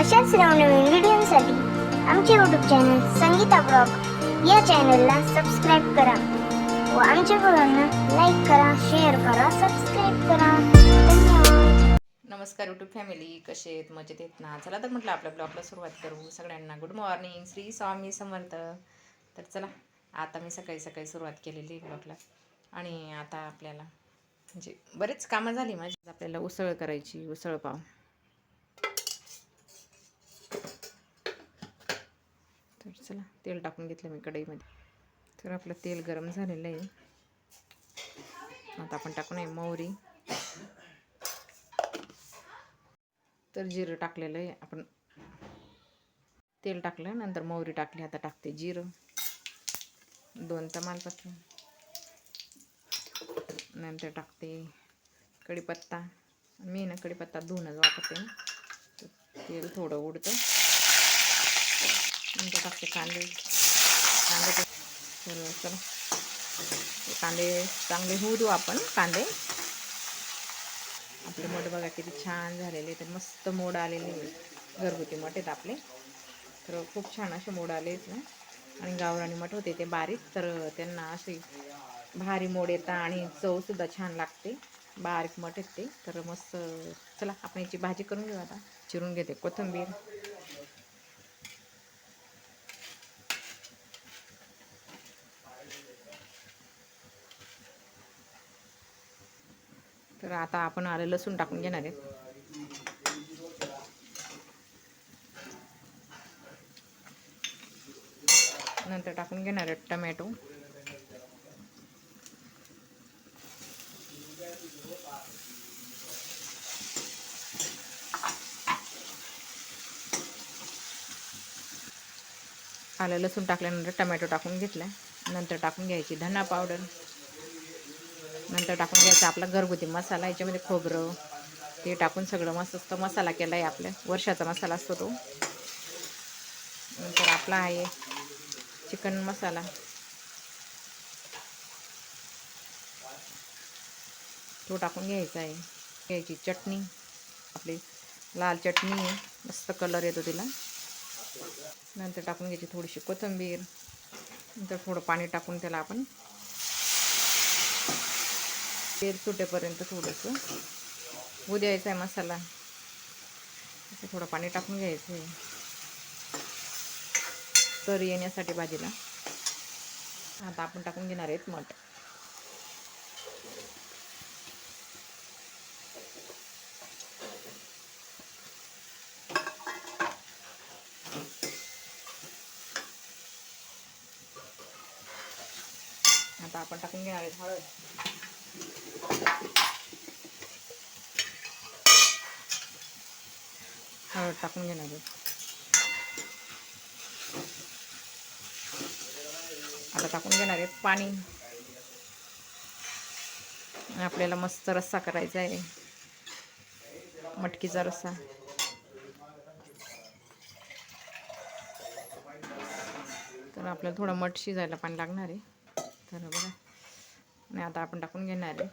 अशाच नवनवीन व्हिडिओसाठी आमचे यूट्यूब चॅनल संगीता ब्लॉग या चॅनलला सबस्क्राईब करा व आमच्या ब्लॉगना लाईक करा शेअर करा सबस्क्राईब करा. धन्यवाद. नमस्कार यूट्यूब फॅमिली कसे आहेत? मजेत येत ना? चला तर म्हटलं आपल्या ब्लॉगला सुरुवात करू. सगळ्यांना गुड मॉर्निंग श्री स्वामी समर्थ. तर चला आता मी सकाळी सकाळी सुरुवात केलेली ब्लॉगला आणि आता आपल्याला म्हणजे बरेच कामं झाली माझी. आपल्याला उसळ करायची उसळ पाव. तर चला तेल टाकून घेतलं मी कढईमध्ये. तर आपलं तेल गरम झालेलं आहे. आता आपण टाकून आहे मोहरी. तर जिरं टाकलेलं आहे आपण. तेल टाकलं नंतर मोहरी टाकली आता टाकते जिरं. दोन तमालपत्र. नंतर टाकते कढीपत्ता. मी ना कढीपत्ता धुवूनच वापरते तर तेल थोडं उडतं. नंतर टाकते कांदे कांदे तर चला कांदे चांगले होऊ देऊ आपण कांदे आपले मठ बघा किती छान झालेले तर मस्त मोड आलेले घरगुती मठ आहेत आपले तर खूप छान असे मोड आले आहेत ना आणि गावरानी मठ होते ते बारीक तर त्यांना असे भारी मोड येतात आणि चवसुद्धा छान लागते. बारीक मठ आहेत ते. तर मस्त चला आपण याची भाजी करून घेऊ आता. चिरून घेते कोथिंबीर. तर आता आपण आलं लसूण टाकून घेणार आहेत नंतर टाकून घेणार आहेत टमॅटो. आलं लसूण टाकल्यानंतर टमॅटो टाकून घेतला नंतर टाकून घ्यायची धना पावडर. नंतर टाकून घ्यायचा आपला घरगुती मसाला याच्यामध्ये खोबरं ते टाकून सगळं मस्त मसाला केला आहे आपल्या. वर्षाचा मसाला असतो तो. नंतर आपला आहे चिकन मसाला. तो टाकून घ्यायचा आहे. घ्यायची चटणी आपली लाल चटणी आहे मस्त कलर येतो तिला. नंतर टाकून घ्यायची थोडीशी कोथिंबीर. नंतर थोडं पाणी टाकून त्याला आपण तेल सुटेपर्यंत थोडंसं. होऊ द्यायचं आहे मसाला. असं थोडं पाणी टाकून घ्यायचं आहे. तर येण्यासाठी भाजीला. आता आपण टाकून घेणार आहेत मठ. आता आपण टाकून घेणार आहेत हळद. हळद टाकून घेणार आहे. आता टाकून घेणार आहे पाणी. आपल्याला मस्त रस्सा करायचा आहे. मटकीचा रस्सा. तर आपल्याला थोडं मठ शिजायला पाणी लागणार आहे. तर बघा. आणि आता आपण टाकून घेणार आहे.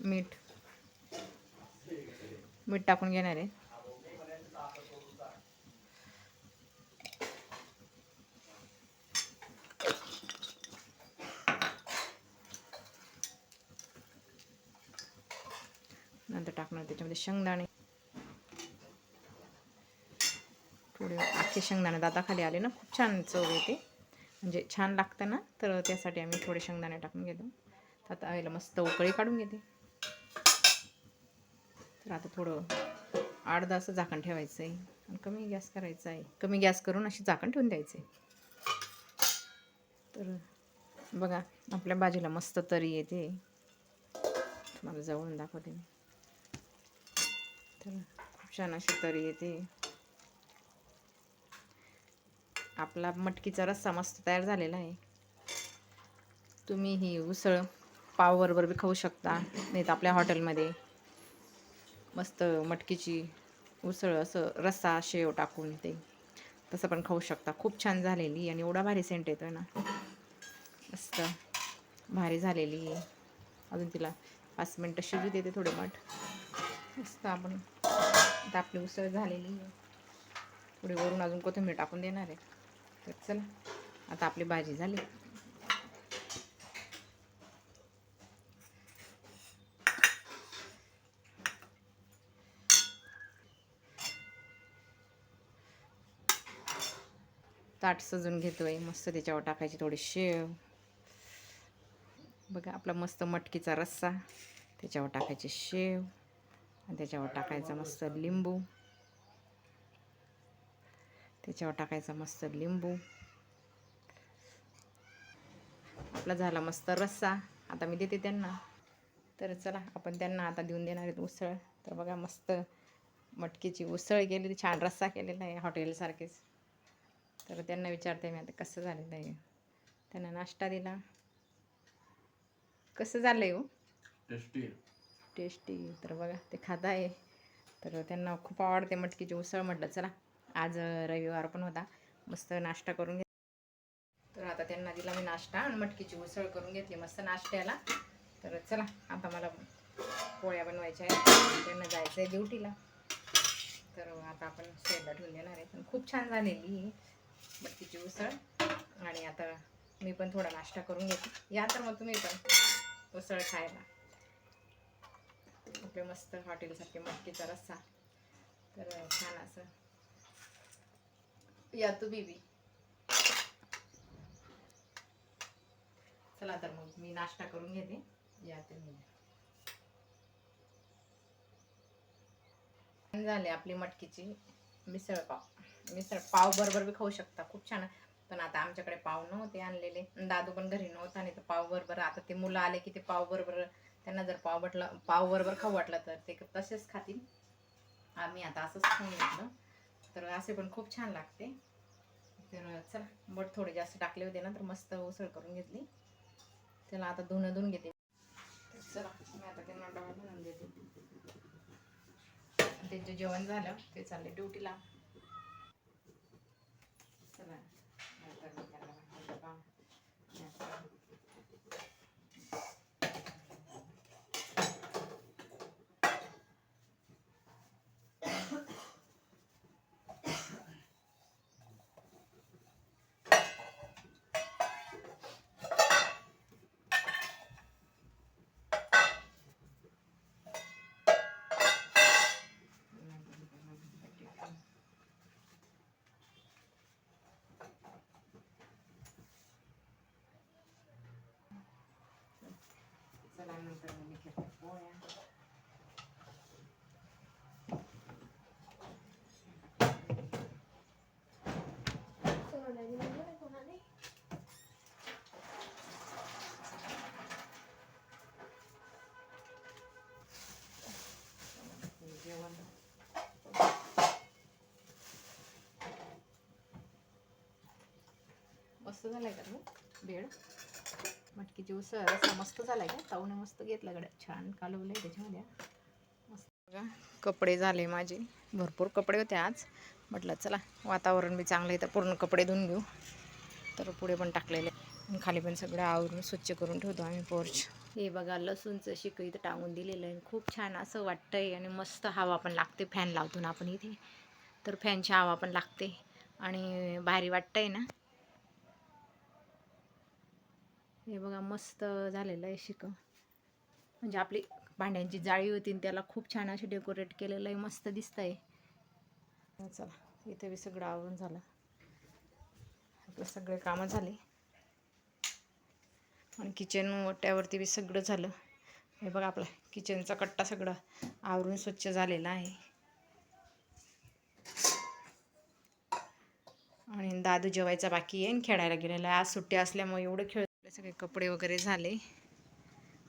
मीठ. मीठ टाकून घेणार आहे. नंतर टाकणार त्याच्यामध्ये शेंगदाणे. थोडे अख्खे शेंगदाणे दादाखाली आले ना खूप छान चव येते. म्हणजे छान लागतं ना तर त्यासाठी आम्ही थोडे शेंगदाणे टाकून घेतो. तर आता याला मस्त उकळी काढून घेते. तर आता थोडं अर्धा असं झाकण ठेवायचं आहे आणि कमी गॅस करायचा आहे कमी गॅस करून अशी झाकण ठेवून द्यायचं. आहे तर बघा आपल्या भाजीला मस्त तरी येते. तुम्हाला जवळून दाखवते मी. तर खूप छान अशी तरी येते. आपला मटकीचा रस्सा मस्त तयार झालेला आहे. तुम्ही ही उसळ पावबरोबर बी खाऊ शकता नाही तर आपल्या हॉटेलमध्ये मस्त मटकीची उसळ असं रस्सा शेव टाकून ते तसं पण खाऊ शकता. खूप छान झालेली आणि एवढा भारी सेंट येतो आहे ना. मस्त भारी झालेली. आहे अजून तिला पाच मिनटं शिजू देते थोडे मठ मस्त आपण आता आपली उसळ झालेली आहे. थोडी वरून अजून कोथिंबीर टाकून देणार आहे. तर चला आता आपली भाजी झाली. ताट सजून घेतो आहे मस्त त्याच्यावर टाकायची थोडी शेव. बघा आपला मस्त मटकीचा रस्सा. त्याच्यावर टाकायची शेव. आणि त्याच्यावर टाकायचा मस्त लिंबू. त्याच्यावर टाकायचा मस्त लिंबू. आपला झाला मस्त रस्सा. आता मी देते त्यांना. तर चला आपण त्यांना आता देऊन देणार आहेत उसळ. तर बघा मस्त मटकीची उसळ केलेली छान रस्सा केलेला आहे हॉटेलसारखेच. तर त्यांना विचारते मी आता कसं झालेलं आहे त्यांना नाश्ता दिला. कसं झालं आहे हो टेस्टी टेस्टी तर बघा ते खात आहे. तर त्यांना खूप आवडते मटकीची उसळ म्हटलं चला आज रविवार पण होता. मस्त नाश्ता करून घेत तर आता त्यांना दिला मी नाश्ता आणि मटकीची उसळ करून घेतली मस्त नाश्त्याला. तर चला आता मला पोळ्या बनवायच्या आहेत. त्यांना जायचं आहे ड्युटीला. तर आता आपण साईडला ठेवून देणार आहे. पण खूप छान झालेली ही मटकीची उसळ. आणि आता मी पण थोडा नाश्ता करून घेते. या तर मग तुम्ही पण उसळ खायला. आपले मस्त हॉटेलसारखे मटकीचा रस्सा. तर छान असं. या तू बीबी. चला तर मग मी नाश्ता करून घेते. या तर मी. झाले आपली मटकीची मिसळ पाव. मिसळ पाव बरोबर बी खाऊ शकता खूप छान. पण आता आमच्याकडे पाव नव्हते आणलेले. दादू पण घरी नव्हता आणि तर पाव बरोबर आता ते मुलं आले की ते पाव बरोबर त्यांना जर पाव वाटलं पाव बरोबर खाऊ वाटलं तर ते तसेच खातील. आम्ही आता असंच खाऊन घेतलं. तर असे पण खूप छान लागते. तर चला बट थोडे जास्त टाकले होते ना तर मस्त उसळ करून घेतली. त्याला आता धुणं धुवून घेते. चला मी आता त्यांना डबा बनवून देते. त्यांचं जेवण झालं ते चालले ड्युटीला. ษณะตอนนี้กันแล้วมันจะต้อง चला नंतर मी घेते पोळ्या जेवण मस्त झालाय का मग भेळ मटकीची उसळ असा मस्त झाला का ताऊने मस्त घेतला गड्या. छान कालवलंय त्याच्यामध्ये. मस्त बघा. कपडे झाले माझे. भरपूर कपडे होते आज. म्हटलं चला वातावरण बी चांगलं आहे तर पूर्ण कपडे धुवून घेऊ. तर पुढे पण टाकलेले. आणि खाली पण सगळं आवरून स्वच्छ करून ठेवतो आम्ही पोर्च. हे बघा लसूणचं शिक इथं टांगून दिलेलं आहे. खूप छान असं वाटतंय आणि मस्त हवा पण लागते फॅन लावतो ना आपण इथे. तर फॅनची हवा पण लागते. आणि भारी वाटतंय ना? हे बघा मस्त झालेलं आहे शिक. म्हणजे आपली भांड्यांची जाळी होती त्याला खूप छान असे डेकोरेट केलेलं आहे मस्त दिसतंय. चला इथे बी सगळं आवरून झालं. आपलं सगळे कामं झाले. आणि किचन ओट्यावरती बी सगळं झालं. हे बघा आपला किचनचा कट्टा सगळं आवरून स्वच्छ झालेला आहे. आणि दादू जेवायचा बाकी आहे खेळायला गेलेला आहे. आज सुट्टी असल्यामुळे एवढं खेळ सगळे कपडे वगैरे झाले.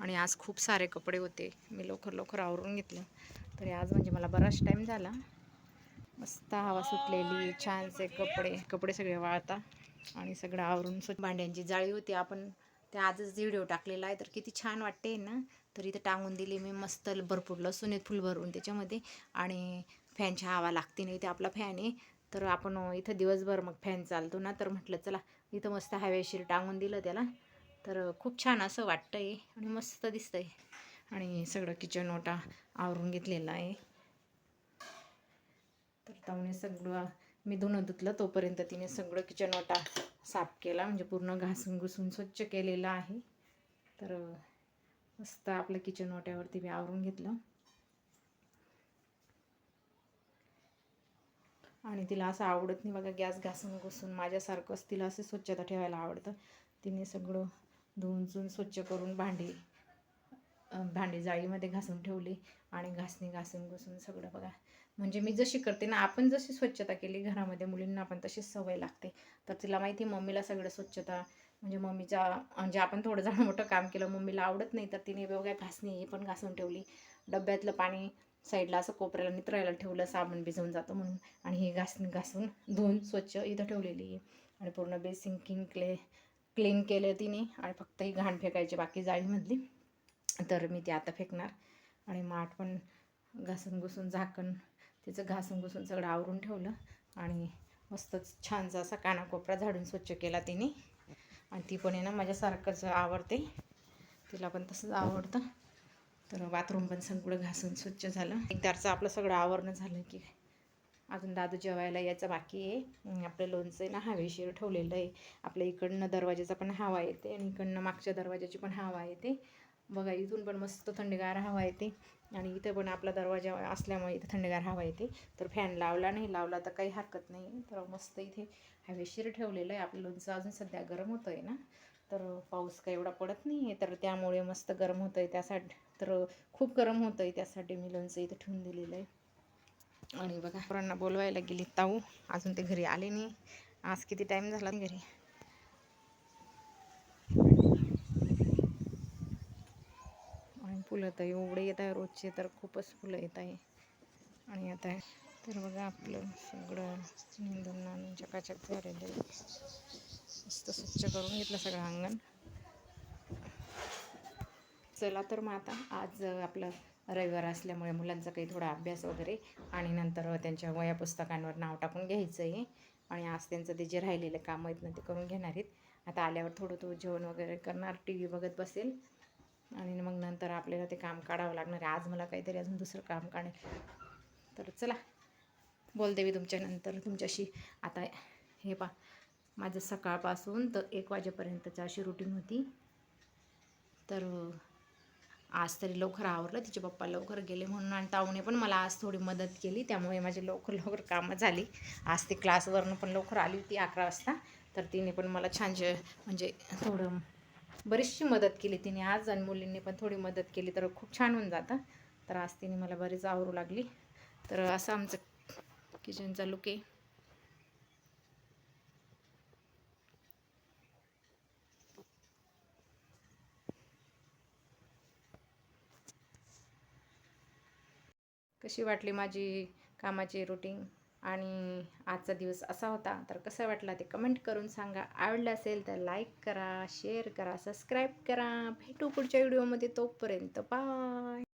आणि आज खूप सारे कपडे होते. मी लवकर लवकर आवरून घेतलं. तरी आज म्हणजे मला बराच टाईम झाला. मस्त हवा सुटलेली छानसे कपडे कपडे सगळे वाळता. आणि सगळं आवरून भांड्यांची जाळी होती. आपण ते आजच व्हिडिओ टाकलेला आहे. तर किती छान वाटते ना? तर इथं टांगून दिली मी मस्त भरपूर लसूण आहेत फुल भरून त्याच्यामध्ये. आणि फॅनची हवा लागते नाही ते आपला फॅन आहे. तर आपण इथं दिवसभर मग फॅन चालतो ना? तर म्हटलं चला इथं मस्त हवेशीर टांगून दिलं त्याला. तर खूप छान असं वाटतं आहे आणि मस्त दिसतं आहे आणि सगळं किचन ओटा आवरून घेतलेलं आहे. तर त्यामुळे सगळं मी धुणं धुतलं तोपर्यंत तिने सगळं किचन ओटा साफ केला. म्हणजे पूर्ण घासून घुसून स्वच्छ केलेलं आहे. तर मस्त आपलं किचन ओट्यावरती मी आवरून घेतलं. आणि तिला असं आवडत नाही बघा गॅस घासून घुसून. माझ्यासारखंच तिला असं स्वच्छता ठेवायला आवडतं. तिने सगळं धुवून चून स्वच्छ करून भांडी भांडी जाळीमध्ये घासून ठेवली आणि घासणी घासून घुसून सगळं बघा. म्हणजे मी जशी करते ना आपण जशी स्वच्छता केली घरामध्ये मुलींना पण तशीच सवय लागते. तर तिला माहिती आहे मम्मीला सगळं स्वच्छता म्हणजे मम्मीच्या म्हणजे आपण थोडं जण मोठं काम केलं मम्मीला आवडत नाही तर तिने बघा घासणी हे पण घासून ठेवली. डब्यातलं पाणी साईडला असं कोपऱ्याला नित्रायला ठेवलं साबण भिजवून जातं म्हणून. आणि ही घासणी घासून धुवून स्वच्छ इथं ठेवलेली आहे. आणि पूर्ण बेसिंग किंकले क्ले क्लीन केलं तिने आणि फक्त ही घाण फेकायची बाकी जाळीमधली तर मी ती आता फेकणार. आणि माठ पण घासून घुसून झाकण तिचं घासून घुसून सगळं आवरून ठेवलं. आणि मस्तच छानसा असा कानाकोपरा झाडून स्वच्छ केला तिने. आणि ती पण आहे ना माझ्यासारखंच आवडते तिला पण तसंच आवडतं. तर बाथरूम पण सगळं घासून स्वच्छ झालं. एकदारचं आपलं सगळं आवरणं झालं की अजून दादू जेवायला यायचं बाकी आहे. आपलं लोणचं ना हवेशीर ठेवलेलं आहे. आपल्या इकडनं दरवाजाचा पण हवा येते आणि इकडनं मागच्या दरवाजाची पण हवा येते. बघा इथून पण मस्त थंडगार हवा येते. आणि इथं पण आपला दरवाजा असल्यामुळे इथं थंडगार हवा येते. तर फॅन लावला नाही लावला तर काही हरकत नाही. तर मस्त इथे हवेशीर ठेवलेलं आहे. आपलं लोणचं अजून सध्या गरम होतं आहे ना. तर पाऊस काही एवढा पडत नाही आहे तर त्यामुळे मस्त गरम होतं आहे त्यासाठी तर खूप गरम होतं आहे त्यासाठी मी लोणचं इथं ठेवून दिलेलं आहे. आणि बघा पोरांना बोलवायला गेली ताऊ. अजून ते घरी आले नाही. आज किती टाईम झाला घरी. आणि फुलं तर एवढे येत आहे रोजचे तर खूपच फुलं येत आहे. आणि आता तर बघा आपलं सगळं निंदन चकाचक झालेलं आहे मस्त स्वच्छ करून घेतलं सगळं अंगण. चला तर मग आता आज आपलं रविवार असल्यामुळे मुलांचा काही थोडा अभ्यास वगैरे आणि नंतर त्यांच्या वया पुस्तकांवर नाव टाकून घ्यायचं आहे आणि आज त्यांचं ते जे राहिलेलं काम आहेत ना ते करून घेणार आहेत. आता आल्यावर थोडं तो जेवण वगैरे करणार टी व्ही बघत बसेल. आणि मग नंतर आपल्याला ते काम काढावं लागणार आहे. आज मला काहीतरी अजून दुसरं काम काढेल तर चला. बोलते मी तुमच्यानंतर तुमच्याशी. आता हे पा माझं सकाळपासून तर एक वाजेपर्यंतची अशी रुटीन होती. तर आज तरी लवकर आवरलं. तिचे पप्पा लवकर गेले म्हणून आणि ताऊने पण मला आज थोडी मदत केली. त्यामुळे माझी लवकर लवकर कामं झाली. आज ती क्लासवरनं पण लवकर आली होती अकरा वाजता. तर तिने पण मला छान जे म्हणजे थोडं बरीचशी मदत केली. तिने आज आणि मुलींनी पण थोडी मदत केली तर खूप छान होऊन जातं. तर आज तिने मला बरीच आवरू लागली. तर असं आमचं किचनचा लुक आहे कशी वाटली माझी कामाची रुटीन आणि आजचा दिवस असा होता तर कसा वाटला ते कमेंट करून सांगा. आवडलं असेल तर लाईक करा शेअर करा सबस्क्राईब करा. भेटू पुढच्या व्हिडिओमध्ये तोपर्यंत बाय